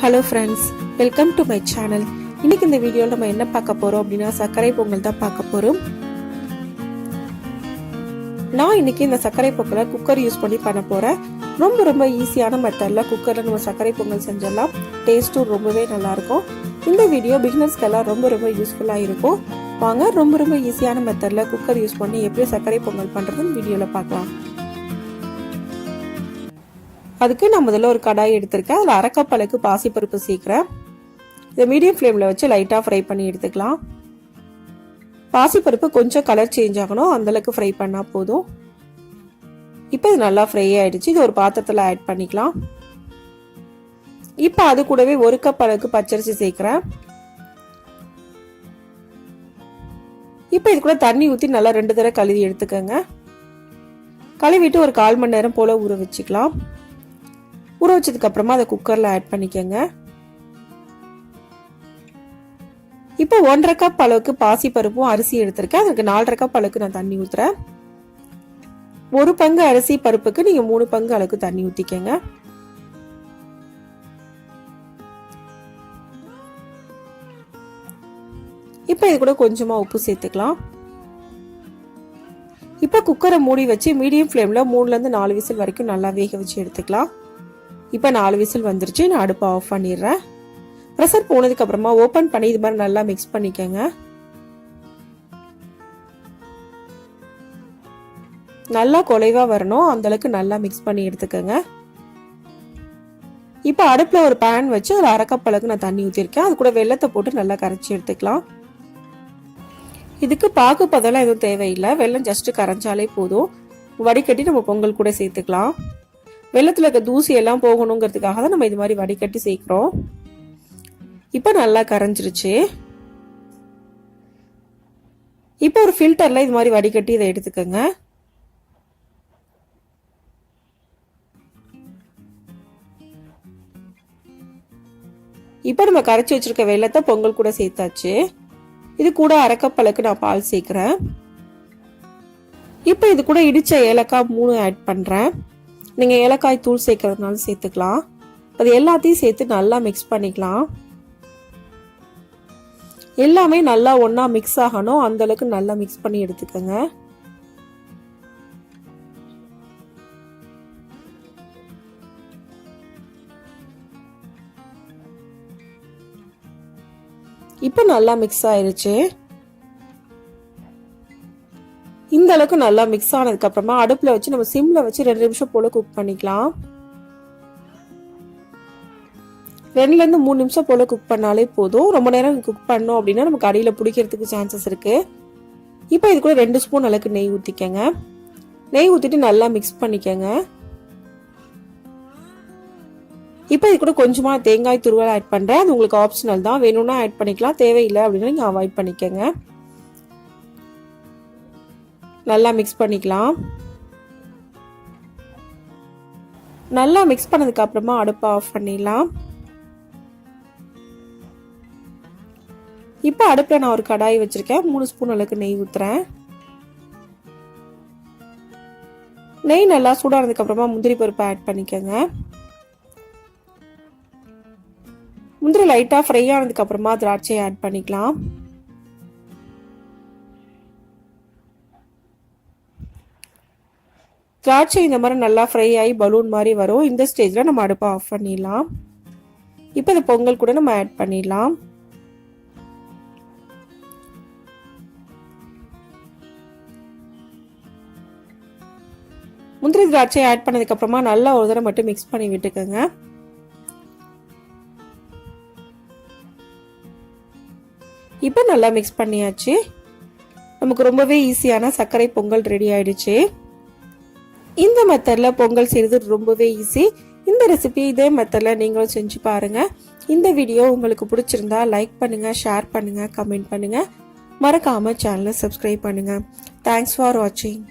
Hello friends welcome to my channel இன்னைக்கு இந்த வீடியோவில் நம்ம என்ன பார்க்க போகிறோம் அப்படின்னா சர்க்கரை பொங்கல் தான் பார்க்க போகிறோம் நான் இன்னைக்கு இந்த சர்க்கரை பொங்கலை குக்கர் யூஸ் பண்ணி பண்ண போகிறேன் ரொம்ப ரொம்ப ஈஸியான மெத்தடில் குக்கரில் நம்ம சர்க்கரை பொங்கல் செஞ்சிடலாம். டேஸ்ட்டும் ரொம்பவே நல்லாயிருக்கும். இந்த வீடியோ பிகினர்ஸ்க்கெல்லாம் ரொம்ப ரொம்ப யூஸ்ஃபுல்லாக இருக்கும். வாங்க ரொம்ப ரொம்ப ஈஸியான மெத்தடில் குக்கர் யூஸ் பண்ணி எப்படி சர்க்கரை பொங்கல் பண்ணுறதுன்னு வீடியோவில் பார்க்கலாம். அதுக்கு நான் முதல்ல ஒரு கடாய் எடுத்திருக்கேன். அதில் அரைக்கப் அளவுக்கு பாசிப்பருப்பு சேர்க்குறேன். இதை மீடியம் ஃப்ளேமில் வச்சு லைட்டாக ஃப்ரை பண்ணி எடுத்துக்கலாம். பாசிப்பருப்பு கொஞ்சம் கலர் சேஞ்ச் ஆகணும். அந்தளவுக்கு ஃப்ரை பண்ணால் போதும். இப்போ இது நல்லா ஃப்ரை ஆகிடுச்சு இது ஒரு பாத்திரத்தில் ஆட் பண்ணிக்கலாம். இப்போ அது கூடவே ஒரு கப் அளவுக்கு பச்சரிசி சேர்க்குறேன். இப்போ இது கூட தண்ணி ஊற்றி நல்லா ரெண்டு தடவை கழுவி எடுத்துக்கோங்க. கழுவிட்டு ஒரு கால் மணி நேரம் போல் ஊற வச்சுக்கலாம். ஊற வச்சதுக்கு அப்புறமா அதை குக்கரில் ஆட் பண்ணிக்கோங்க. இப்போ ஒன்றரை கப் அளவுக்கு பாசி பருப்பும் அரிசி எடுத்திருக்கேன். அதுக்கு நாலரை கப் அளவுக்கு நான் தண்ணி ஊற்றுறேன் ஒரு பங்கு அரிசி பருப்புக்கு நீங்க மூணு பங்கு அளவுக்கு தண்ணி ஊற்றிக்கங்க இப்போ இது கூட கொஞ்சமா உப்பு சேர்த்துக்கலாம். இப்போ குக்கரை மூடி வச்சு மீடியம் ஃப்ளேமில் மூணுலேருந்து நாலு விசில் வரைக்கும் நல்லா வேக வச்சு எடுத்துக்கலாம். இப்போ நாலு விசில் வந்துருச்சு நான் அடுப்பை ஆஃப் பண்ணிடுறேன். ப்ரெஷர் போனதுக்கப்புறமா ஓப்பன் பண்ணி இது மாதிரி நல்லா மிக்ஸ் பண்ணிக்கோங்க. நல்லா குலைவாக வரணும் அந்த அளவுக்கு நல்லா மிக்ஸ் பண்ணி எடுத்துக்கோங்க. இப்போ அடுப்பில் ஒரு பேன் வச்சு அதில் அரைக்கப் அளவுக்கு நான் தண்ணி ஊற்றிருக்கேன் அது கூட வெள்ளத்தை போட்டு நல்லா கரைச்சி எடுத்துக்கலாம். இதுக்கு பாக்குப்பதெல்லாம் பதெல்லாம் எதுவும் தேவையில்லை. வெள்ளம் ஜஸ்ட்டு கரைஞ்சாலே போதும். வடிகட்டி நம்ம பொங்கல் கூட சேர்த்துக்கலாம். வெள்ளத்தில் இருக்க தூசி எல்லாம் போகணுங்கிறதுக்காக தான் நம்ம இது மாதிரி வடிகட்டி சேர்க்குறோம். இப்போ நல்லா கரைஞ்சிருச்சு. இப்போ ஒரு ஃபில்டரில் இது மாதிரி வடிகட்டி இதை எடுத்துக்கோங்க. இப்போ நம்ம கரைச்சி வச்சிருக்க வெள்ளத்தை பொங்கல் கூட சேர்த்தாச்சு. இது கூட அரைக்கப்பழக்கு நான் பால் சேர்க்குறேன். இப்போ இது கூட இடிச்ச ஏலக்காய் மூணு ஆட் பண்ணுறேன் நீங்கள் ஏலக்காய் தூள் சேர்க்கறதுனாலும் சேர்த்துக்கலாம். அது எல்லாத்தையும் சேர்த்து நல்லா மிக்ஸ் பண்ணிக்கலாம். எல்லாமே நல்லா ஒன்றா மிக்ஸ் ஆகணும். அந்தளவுக்கு நல்லா மிக்ஸ் பண்ணி எடுத்துக்கோங்க. இப்போ நல்லா மிக்ஸ் ஆயிருச்சு. அளவுக்கு நல்லா மிக்ஸ் ஆனதுக்கு அப்புறமா அடுப்புல வச்சு நம்ம சிம்ல வச்சு ரெண்டு நிமிஷம் போல குக் பண்ணிக்கலாம். ரெண்டுல இருந்து மூணு நிமிஷம் போல குக் பண்ணாலே போதும். ரொம்ப நேரம் குக் பண்ணோம் அப்படின்னா நமக்கு அடியில பிடிக்கிறதுக்கு சான்சஸ் இருக்கு. இப்போ இது கூட ரெண்டு ஸ்பூன் அளவுக்கு நெய் ஊத்திக்கங்க. நெய் ஊத்திட்டு நல்லா மிக்ஸ் பண்ணிக்கங்க. இப்போ இது கூட கொஞ்சமா தேங்காய் துருவல் ஆட் பண்றேன். அது உங்களுக்கு ஆப்ஷனல் தான். வேணும்னா ஆட் பண்ணிக்கலாம். தேவையில்லை அப்படின்னா நீங்க அவாய்ட் பண்ணிக்கங்க. நல்லா மிக்ஸ் பண்ணிக்கலாம். நல்லா மிக்ஸ் பண்ணதுக்கு அப்புறமா அடுப்பை ஆஃப் பண்ணிடலாம். இப்போ அடுப்பில் நான் ஒரு கடாய் வச்சுருக்கேன். மூணு ஸ்பூன் அளவுக்கு நெய் ஊத்துறேன். நெய் நல்லா சூடானதுக்கு அப்புறமா முந்திரி பருப்பை ஆட் பண்ணிக்கோங்க. முந்திரி லைட்டாக ஃப்ரை ஆனதுக்கு அப்புறமா திராட்சையை ஆட் பண்ணிக்கலாம். திராட்சை இந்த மாதிரி நல்லா ஃப்ரை ஆகி பலூன் மாதிரி வரும். இந்த ஸ்டேஜில் நம்ம அடுப்பை ஆஃப் பண்ணிடலாம். இப்போ இந்த பொங்கல் கூட நம்ம ஆட் பண்ணிடலாம். முந்திரி திராட்சை ஆட் பண்ணதுக்கப்புறமா நல்லா ஒரு தடவை மட்டும் மிக்ஸ் பண்ணி விட்டுக்கோங்க. இப்போ நல்லா மிக்ஸ் பண்ணியாச்சு. நமக்கு ரொம்பவே ஈஸியான சர்க்கரை பொங்கல் ரெடி ஆயிடுச்சு. இந்த மெத்தடில் பொங்கல் செய்கிறது ரொம்பவே ஈஸி இந்த ரெசிபி இதே மெத்தடில் நீங்களும் செஞ்சு பாருங்கள் இந்த வீடியோ உங்களுக்கு பிடிச்சிருந்தா லைக் பண்ணுங்கள் ஷேர் பண்ணுங்கள் கமெண்ட் பண்ணுங்கள் மறக்காமல் சேனலை சப்ஸ்கிரைப் பண்ணுங்கள் தேங்க்ஸ் ஃபார் வாட்சிங்